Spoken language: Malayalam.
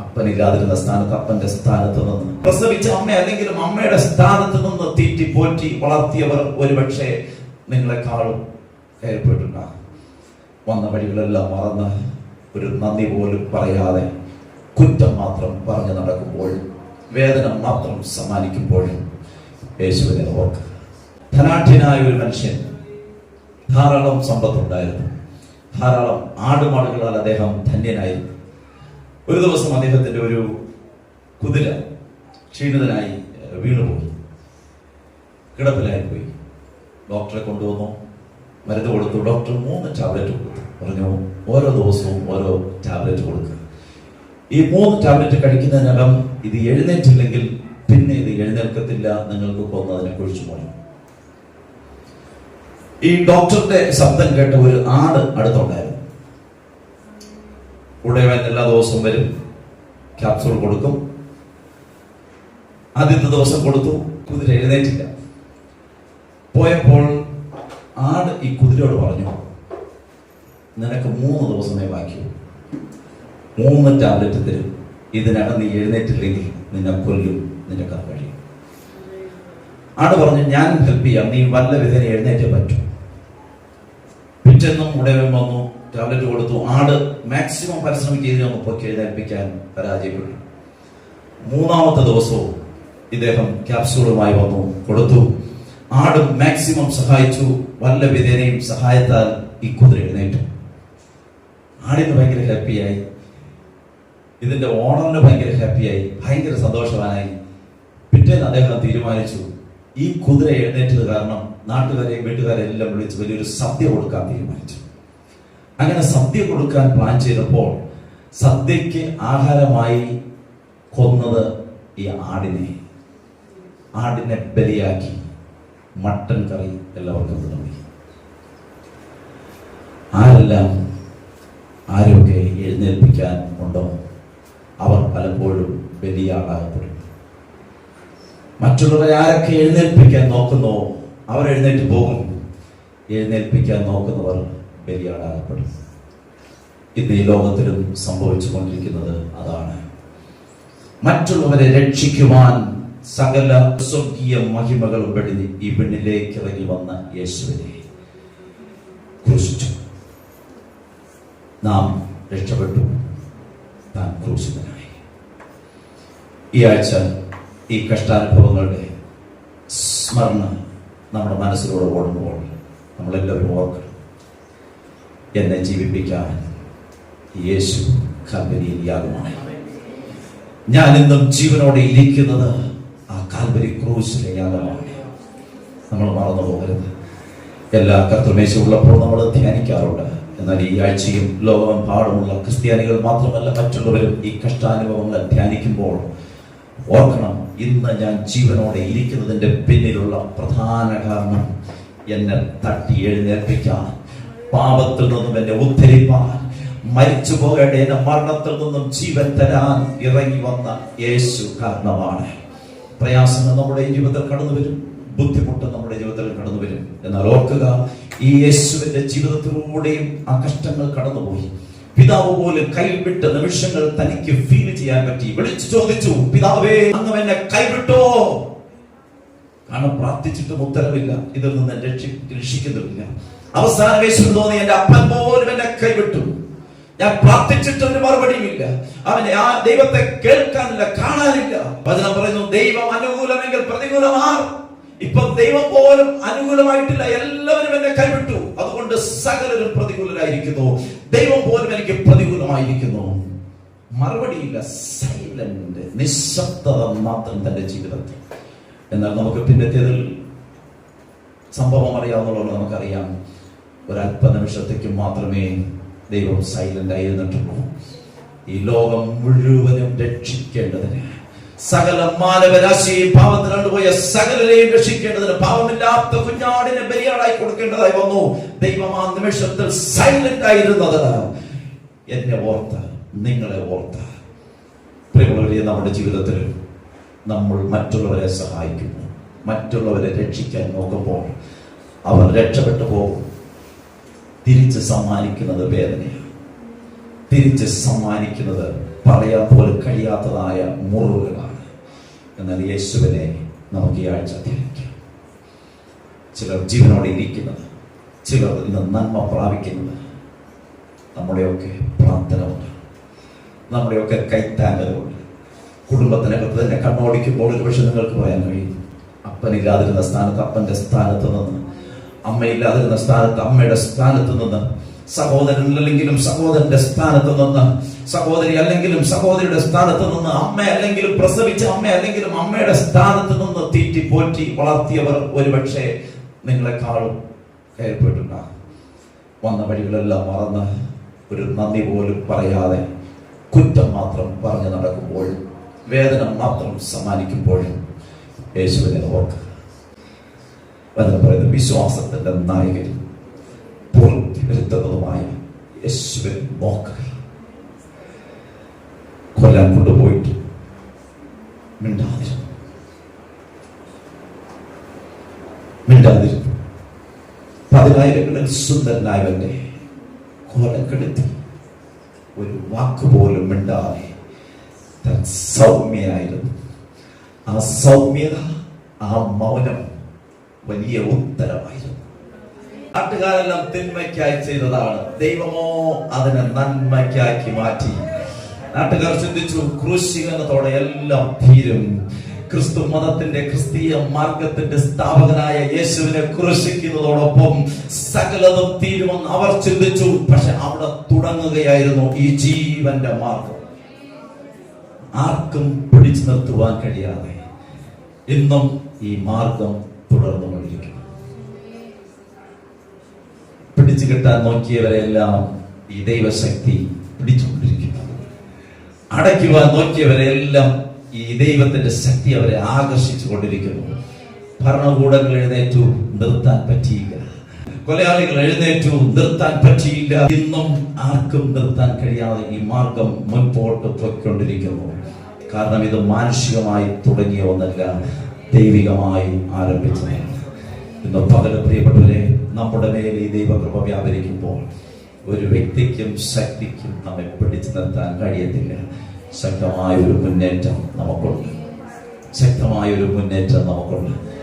അപ്പനില്ലാതിരുന്ന സ്ഥാനത്ത് അപ്പന്റെ സ്ഥാനത്ത് നിന്ന്. പ്രസവിച്ച അമ്മ അല്ലെങ്കിലും അമ്മയുടെ സ്ഥാനത്ത് നിന്ന് തീറ്റി പോറ്റി വളർത്തിയവർ ഒരുപക്ഷെ നിങ്ങളെക്കാളും കയറിപ്പോയിട്ടുണ്ടാകും വന്ന വഴികളെല്ലാം മറന്ന് ഒരു നന്ദി പോലും പറയാതെ കുറ്റം മാത്രം പറഞ്ഞു നടക്കുമ്പോൾ വേദന മാത്രം സമ്മാനിക്കുമ്പോൾ യേശുവിനെ ഓർക്ക് ധനാഠ്യനായ ഒരു മനുഷ്യൻ ധാരാളം സമ്പത്തുണ്ടായിരുന്നു. ധാരാളം ആടുമാടുകളാൽ അദ്ദേഹം ധന്യനായിരുന്നു. ഒരു ദിവസം അദ്ദേഹത്തിന്റെ ഒരു കുതിര ക്ഷീണിതനായി വീണുപോയി. കിടപ്പിലായി പോയി ഡോക്ടറെ കൊണ്ടുവന്നു. മരുന്ന് കൊടുത്തു. ഡോക്ടർ മൂന്ന് ടാബ്ലറ്റ് കൊടുത്തു. പറഞ്ഞു ഓരോ ദിവസവും ഓരോ ടാബ്ലറ്റ് കൊടുക്കുക. ഈ മൂന്ന് ടാബ്ലറ്റ് കഴിക്കുന്നതിനകം ഇത് എഴുന്നേറ്റില്ലെങ്കിൽ പിന്നെ ഇത് എഴുന്നേൽക്കത്തില്ല. നിങ്ങൾക്ക് കൊന്നതിനെ കുഴിച്ചു പോയി ഈ ഡോക്ടറുടെ ശബ്ദം കേട്ട ഒരു ആട് അടുത്തുണ്ടായിരുന്നു. ഉടയവൻ എല്ലാ ദിവസവും വരും. ക്യാപ്സൂൾ കൊടുക്കും. ആദ്യത്തെ ദിവസം കൊടുത്തു. കുതിര എഴുന്നേറ്റില്ല. പോയപ്പോൾ ആട് ഈ കുതിരയോട് പറഞ്ഞു നിനക്ക് മൂന്ന് ദിവസമേ ബാക്കിയുള്ളൂ മൂന്ന് ടാബ്ലറ്റ് തരും. ഇതിനകം നീ എഴുന്നേറ്റില്ലെങ്കിൽ നിന്നെ കൊല്ലും. നിന്റെ കഴിയും. ആട് പറഞ്ഞു ഞാൻ ഹെൽപ്പ് ചെയ്യാം. നീ വല്ല വിധേന എഴുന്നേറ്റേ പറ്റൂ. പിറ്റേന്നും ഉടയവൻ വന്നു ടാബ്ലറ്റ് കൊടുത്തു ആട് മാക്സിമം പരിശ്രമിച്ച് ചെയ്ത് പൊക്കി എഴുന്നേൽപ്പിക്കാൻ പരാജയപ്പെട്ടു. മൂന്നാമത്തെ ദിവസവും ഇദ്ദേഹം ക്യാപ്സൂളുമായി വന്നു കൊടുത്തു. ആട് മാക്സിമം സഹായിച്ചു വല്ല വിധേനയും സഹായത്താൽ ഈ കുതിര എഴുന്നേറ്റു. ആടിന് ഭയങ്കര ഹാപ്പിയായി ഇതിന്റെ ഓണറിന് ഭയങ്കര ഹാപ്പിയായി ഭയങ്കര സന്തോഷവാനായി. പിറ്റേന്ന് അദ്ദേഹം തീരുമാനിച്ചു ഈ കുതിര എഴുന്നേറ്റത് കാരണം നാട്ടുകാരെയും വീട്ടുകാരെയും എല്ലാം വിളിച്ച് വലിയൊരു സദ്യ കൊടുക്കാൻ തീരുമാനിച്ചു. അങ്ങനെ സദ്യ കൊടുക്കാൻ പ്ലാൻ ചെയ്തപ്പോൾ സദ്യക്ക് ആഹാരമായി കൊന്നത് ഈ ആടിനെ. ആടിനെ ബലിയാക്കി മട്ടൻ കറി എല്ലാവർക്കും തുടങ്ങി. ആരെല്ലാം ആരൊക്കെ എഴുന്നേൽപ്പിക്കാൻ ഉണ്ടോ? അവർ പലപ്പോഴും ബലിയാടാകപ്പെടും മറ്റുള്ളവരെ ആരൊക്കെ എഴുന്നേൽപ്പിക്കാൻ നോക്കുന്നോ? അവർ എഴുന്നേറ്റ് പോകും. എഴുന്നേൽപ്പിക്കാൻ നോക്കുന്നവർ ബലിയാടാകപ്പെടും ഇന്ന് ഈ ലോകത്തിലും സംഭവിച്ചു കൊണ്ടിരിക്കുന്നത് അതാണ്. മറ്റുള്ളവരെ രക്ഷിക്കുവാൻ സകല സ്വർഗീയ മഹിമകളും ഈ പെണ്ണിലേക്ക് ഇറങ്ങി വന്ന യേശുവിനെ ക്രൂശിച്ചു. നാം രക്ഷപ്പെട്ടു. താൻ ക്രൂശിതനായി. ഈ ആഴ്ച ഈ കഷ്ടാനുഭവങ്ങളുടെ സ്മരണ നമ്മുടെ മനസ്സിലൂടെ ഓടുമ്പോൾ നമ്മളെല്ലാവരും ഓർക്കണം. എന്നെ ജീവിപ്പിക്കാൻ യേശു കൽവരിയിൽ യാഗമാണ് ഞാൻ ഇന്നും ജീവനോടെ ഇരിക്കുന്നത് ആ കാൽവരി ക്രൂശിലെ യാഗമാണ്. നമ്മൾ മറന്നു പോകരുത്. എല്ലാ കർത്തൃമേശ ഉള്ളപ്പോൾ നമ്മൾ ധ്യാനിക്കാറുണ്ട്. എന്നാൽ ഈ ആഴ്ചയും ലോകം ലോകമെമ്പാടുമുള്ള ക്രിസ്ത്യാനികൾ മാത്രമല്ല മറ്റുള്ളവരും ഈ കഷ്ടാനുഭവങ്ങൾ ധ്യാനിക്കുമ്പോൾ ഓർക്കണം ഇന്ന് ഞാൻ ജീവനോടെ ഇരിക്കുന്നതിന്റെ പിന്നിലുള്ള പ്രധാന കാരണം എന്നെ തട്ടി എഴുന്നേൽപ്പിക്കാൻ. പാപത്തിൽ നിന്നും എന്നെ ഉദ്ധരിപ്പാൻ. മരിച്ചു പോകേണ്ട എന്നെ മരണത്തിൽ നിന്നും ജീവൻ തരാൻ ഇറങ്ങി വന്ന യേശു കാരണമാണ്. പ്രയാസങ്ങൾ നമ്മുടെ ജീവിതത്തിൽ കടന്നു വരും ബുദ്ധിമുട്ട് നമ്മുടെ ജീവിതത്തിൽ കടന്നു വരും. എന്നാൽ ഓർക്കുക ഈ യേശുവിന്റെ ജീവിതത്തിലൂടെയും ആ കഷ്ടങ്ങൾ കടന്നുപോയി. പിതാവ് പോലും കൈവിട്ട നിമിഷങ്ങൾ തനിക്ക് ഫീൽ ചെയ്യാൻ പറ്റി. വിളിച്ചു ചോദിച്ചു പിതാവേ അങ്ങ് എന്നെ കൈവിട്ടോ? കാരണം പ്രാർത്ഥിച്ചിട്ടും ഉത്തരവില്ല. ഇതിൽ നിന്ന് രക്ഷി രക്ഷിക്കുന്നില്ല അവസാന വേശം തോന്നി എന്റെ അപ്പൻ പോലും എന്നെ കൈവിട്ടു. ഞാൻ പ്രാർത്ഥിച്ചിട്ട് ഒരു മറുപടിയുമില്ല. അവനെ ആ ദൈവത്തെ കേൾക്കാനില്ല കാണാനില്ല. വചനം പറയുന്നു ദൈവം അനുകൂലമെങ്കിൽ പ്രതികൂലമാർ. ഇപ്പൊ ദൈവം പോലും അനുകൂലമായിട്ടില്ല. എല്ലാവരും എന്നെ കൈവിട്ടു. സകലരും പ്രതികൂലരായിരിക്കുന്നു. ദൈവം പോലും എനിക്ക് പ്രതികൂലമായിരിക്കുന്നു. മറുപടിയില്ല സൈലന്റ് നിശബ്ദത മാത്രം തന്റെ ജീവിതത്തിൽ. എന്നാൽ നമുക്ക് പിന്നത്തേതിൽ സംഭവം അറിയാവുന്നതുകൊണ്ട് നമുക്കറിയാം ഒരല്പ നിമിഷത്തേക്ക് മാത്രമേ ദൈവം സൈലന്റ് ആയിരുന്നിട്ടുള്ളൂ. ഈ ലോകം മുഴുവനും രക്ഷിക്കേണ്ടതിന് സകല മാനവരാശി പാവത്തിൽ പോയ സകലരെയും രക്ഷിക്കേണ്ടതിന് പാവമില്ലാത്ത കുഞ്ഞാടിനെ ബലിയാടായി കൊടുക്കേണ്ടതായി വന്നു. ദൈവം ആ നിമിഷത്തിൽ സൈലന്റ് ആയിരുന്നത്. എന്നെ ഓർത്ത് നിങ്ങളെ ഓർത്ത്. പ്രിയമുള്ളവരെ നമ്മുടെ ജീവിതത്തിൽ നമ്മൾ മറ്റുള്ളവരെ സഹായിക്കുന്നു. മറ്റുള്ളവരെ രക്ഷിക്കാൻ നോക്കുമ്പോൾ അവർ രക്ഷപ്പെട്ടു പോകും. തിരിച്ച് സമ്മാനിക്കുന്നത് വേദനയാണ്. തിരിച്ച് സമ്മാനിക്കുന്നത് പറയാൻ പോലും കഴിയാത്തതായ മുറിവുകളാണ്. എന്നാൽ യേശുവിനെ നമുക്ക് ഈ ആഴ്ച ധ്യാനിക്കാം. ചിലർ ജീവനോടെ ഇരിക്കുന്നത് ചിലർ ഇന്ന് നന്മ പ്രാപിക്കുന്നത് നമ്മുടെയൊക്കെ പ്രാർത്ഥനമുണ്ട് നമ്മുടെയൊക്കെ കൈത്താങ്ങലുണ്ട് കുടുംബത്തിനകത്ത് തന്നെ കണ്ണോടിക്കുമ്പോൾ ഒരു പക്ഷെ നിങ്ങൾക്ക് പറയാൻ കഴിയും അപ്പനില്ലാതിരുന്ന സ്ഥാനത്ത് അപ്പന്റെ സ്ഥാനത്ത് നിന്ന് അമ്മയില്ലാതിരുന്ന സ്ഥാനത്ത് അമ്മയുടെ സ്ഥാനത്ത് നിന്ന് സഹോദരൻ അല്ലെങ്കിലും സഹോദരന്റെ സ്ഥാനത്ത് നിന്ന് സഹോദരി അല്ലെങ്കിലും സഹോദരിയുടെ സ്ഥാനത്ത് നിന്ന് അമ്മ അല്ലെങ്കിലും പ്രസവിച്ച അമ്മ അല്ലെങ്കിലും അമ്മയുടെ സ്ഥാനത്ത് നിന്ന് തീറ്റി പോറ്റി വളർത്തിയവർ ഒരുപക്ഷെ നിങ്ങളെക്കാളും കയറിപ്പോയിട്ടുണ്ടാകും വന്ന വഴികളെല്ലാം മറന്ന് ഒരു നന്ദി പോലും പറയാതെ കുറ്റം മാത്രം പറഞ്ഞു നടക്കുമ്പോൾ വേദന മാത്രം സമ്മാനിക്കുമ്പോൾ യേശുവിനെ ഓർക്കുക. വിശ്വാസത്തിന്റെ നായകൻ. പൂർത്തി വരുത്തുന്നതുമായ യേശുവിനെ നോക്കുക കൊല്ലാൻ കൊണ്ടുപോയിട്ട് മിണ്ടാതിരുന്നു. മിണ്ടാതിരുന്നു. പതിനായിരങ്ങളിൽ സുന്ദരനായവന്റെ കൊലക്കെടുത്തി ഒരു വാക്കുപോലും മിണ്ടാതെ താൻ സൗമ്യനായിരുന്നു. ആ സൗമ്യത ആ മൗനം വലിയ ഉത്തരമായിരുന്നു. നാട്ടുകാരെല്ലാം തിന്മയ്ക്കായി ചെയ്തതാണ്. ദൈവമോ അതിനെ നന്മയ്ക്കാക്കി മാറ്റി. നാട്ടുകാർ ചിന്തിച്ചു ക്രൂശികരണത്തോടെ എല്ലാം തീരും. ക്രിസ്തു മതത്തിന്റെ ക്രിസ്തീയ മാർഗത്തിന്റെ സ്ഥാപകനായ യേശുവിനെ ക്രൂശിക്കുന്നതോടൊപ്പം സകലതും തീരുമെന്ന് അവർ ചിന്തിച്ചു. പക്ഷെ അവിടെ തുടങ്ങുകയായിരുന്നു ഈ ജീവന്റെ മാർഗം. ആർക്കും പിടിച്ചു നിർത്തുവാൻ കഴിയാതെ ഇന്നും ഈ മാർഗം തുടർന്നുകൊണ്ടിരിക്കുന്നു. പിടിച്ചു കിട്ടാൻ നോക്കിയവരെല്ലാം ഈ ദൈവശക്തി പിടിച്ചുകൊണ്ടിരിക്കുന്നു. അടയ്ക്കുവാൻ നോക്കിയവരെല്ലാം ഈ ദൈവത്തിന്റെ ശക്തി അവരെ ആകർഷിച്ചു കൊണ്ടിരിക്കുന്നു. ഭരണകൂടങ്ങൾ എഴുന്നേറ്റു നിർത്താൻ പറ്റിയില്ല. കൊലയാളികൾ എഴുന്നേറ്റു നിർത്താൻ പറ്റിയില്ല. ഇന്നും ആർക്കും നിർത്താൻ കഴിയാതെ ഈ മാർഗം മുൻപോട്ട് പോയിക്കൊണ്ടിരിക്കുന്നു. കാരണം ഇത് മാനുഷികമായി തുടങ്ങിയ ഒന്നല്ല ദൈവികമായി ആരംഭിച്ചു ഇന്ന് പകൽ പ്രിയപ്പെട്ടവരെ നമ്മുടെ മേൽ ഈ ദൈവകൃപ വ്യാപരിക്കുമ്പോൾ ഒരു വ്യക്തിക്കും ശക്തിക്കും നമ്മെ പിടിച്ചു നിർത്താൻ കഴിയത്തില്ല. ശക്തമായ ഒരു മുന്നേറ്റം നമുക്കുണ്ട്. ശക്തമായ ഒരു മുന്നേറ്റം നമുക്കുണ്ട്.